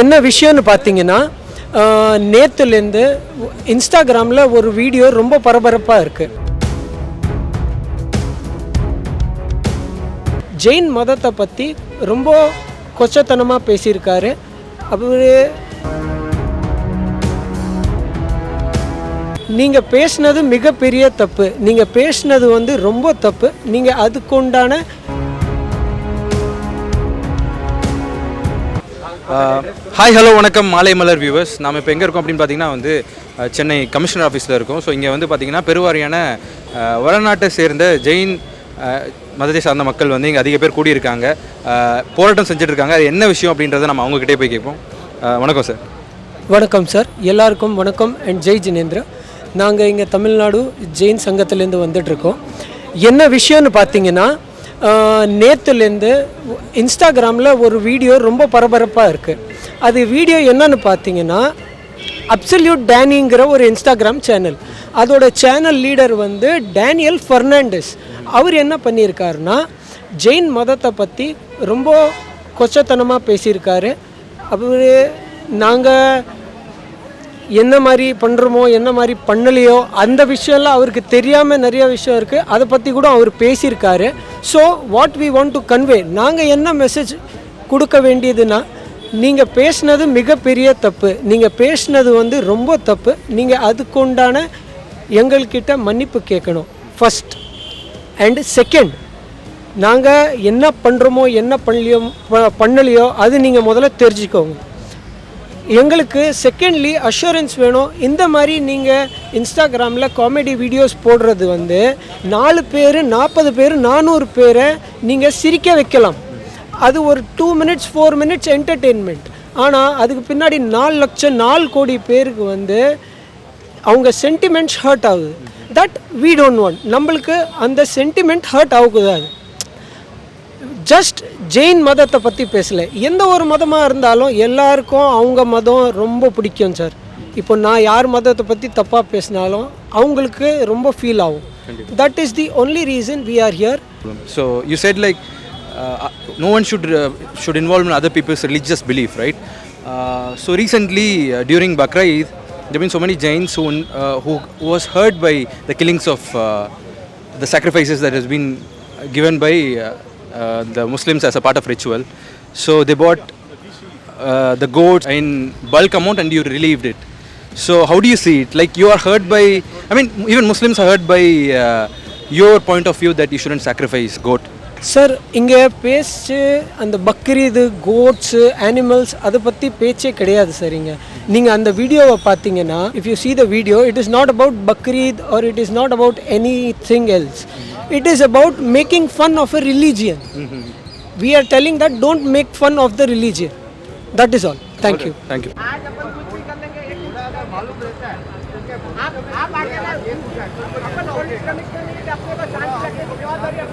என்ன விஷயம்னு பார்த்தீங்கன்னா நேற்றுலேருந்து இன்ஸ்டாகிராமில் ஒரு வீடியோ ரொம்ப பரபரப்பாக இருக்குது ஜெயின் மதத்தை பற்றி ரொம்ப கொச்சத்தனமாக பேசியிருக்காரு. அவர் நீங்கள் பேசுனது மிகப்பெரிய தப்பு. நீங்கள் பேசுனது வந்து ரொம்ப தப்பு. நீங்கள் அதுக்குண்டான Uh, ஹாய் ஹலோ வணக்கம் மாலை மலர் வியூவர்ஸ் நாம் இப்போ எங்கே இருக்கோம் அப்படின்னு பார்த்தீங்கன்னா வந்து uh, சென்னை கமிஷனர் ஆஃபீஸில் இருக்கோம். ஸோ இங்கே வந்து பார்த்தீங்கன்னா பெருவாரியான uh, வடநாட்டை சேர்ந்த ஜெயின் மதத்தை சார்ந்த மக்கள் வந்து இங்கே அதிக பேர் கூடியிருக்காங்க. போராட்டம் செஞ்சுட்டு இருக்காங்க அது என்ன விஷயம் அப்படின்றத நம்ம அவங்ககிட்டே போய் கேட்போம். வணக்கம் சார் வணக்கம் சார் எல்லாருக்கும் வணக்கம். அண்ட் ஜெய் ஜினேந்திரா. நாங்கள் இங்கே தமிழ்நாடு ஜெயின் சங்கத்திலேருந்து வந்துட்டுருக்கோம் என்ன விஷயம்னு பார்த்தீங்கன்னா நேற்றுலேருந்து இன்ஸ்டாகிராமில் ஒரு வீடியோ ரொம்ப பரபரப்பாக இருக்குது அது வீடியோ என்னன்னு பார்த்தீங்கன்னா அப்சல்யூட் டேனிங்கிற ஒரு இன்ஸ்டாகிராம் சேனல் அதோட சேனல் லீடர் வந்து டேனியல் ஃபெர்னாண்டஸ் அவர் என்ன பண்ணியிருக்காருன்னா ஜெயின் மதத்தை பற்றி ரொம்ப கொச்சத்தனமாக பேசியிருக்காரு. அவர் நாங்கள் என்ன மாதிரி பண்ணுறோமோ என்ன மாதிரி பண்ணலையோ அந்த விஷயம்லாம் அவருக்கு தெரியாமல் நிறைய விஷயம் இருக்குது அதை பற்றி கூட அவர் பேசியிருக்காரு. So what we want to convey நாங்கள் என்ன மெசேஜ் கொடுக்க வேண்டியதுன்னா நீங்கள் பேசுனது மிகப்பெரிய தப்பு. நீங்கள் பேசுனது வந்து ரொம்ப தப்பு. நீங்கள் அதுக்குண்டான எங்கள்கிட்ட மன்னிப்பு கேட்கணும். ஃபஸ்ட் அண்ட் செகண்ட் நாங்கள் என்ன பண்ணுறோமோ என்ன பண்ணலையோ பண்ணலையோ அது நீங்கள் முதல்ல தெரிஞ்சுக்கோங்க. எங்களுக்கு செகண்ட்லி அஷூரன்ஸ் வேணும். இந்த மாதிரி நீங்கள் இன்ஸ்டாகிராமில் காமெடி வீடியோஸ் போடுறது வந்து நாலு பேர் நாற்பது பேர் நானூறு பேரை நீங்கள் சிரிக்க வைக்கலாம். அது ஒரு two minutes four minutes entertainment ஆனால் அதுக்கு பின்னாடி நாலு லட்சம் நாலு கோடி பேருக்கு வந்து அவங்க சென்டிமெண்ட்ஸ் ஹர்ட் ஆகுது. தட் வீ டோன்ட் ஒன் நம்மளுக்கு அந்த சென்டிமெண்ட் ஹர்ட் ஆகக்கூடாது. ஜஸ்ட் ஜெயின் மதத்தை பற்றி பேசல எந்த ஒரு மதமாக இருந்தாலும் எல்லாருக்கும் அவங்க மதம் ரொம்ப பிடிக்கும் சார் இப்போ நான் யார் மதத்தை பற்றி தப்பாக பேசினாலும் அவங்களுக்கு ரொம்ப ஃபீல் ஆகும் that is the only reason we are here so you said like uh, should involve in other people's religious belief right uh, so recently uh, during Bakra Eid there been so many Jains who, uh, who was hurt by the killings of uh, the sacrifices that has been given by uh, uh, the Muslims as a part of ritual so they bought uh, the goats in bulk amount and you relieved it so how do you see it like you are hurt by i mean even muslims are hurt by uh, your point of view that you shouldn't sacrifice goat sir இங்கே பேச்சு அந்த Bakrid coats animals அதை பற்றி பேச்சே கிடையாது sir இங்கே நீங்கள் அந்த வீடியோவை பார்த்தீங்கன்னா if you see the video it is not about Bakrid or it is not about anything else it is about making fun of a religion. Mm-hmm. We are telling that don't make fun of the religion. That is all. Thank you. Thank you. आप आगे ना अपन के लिए अपने पास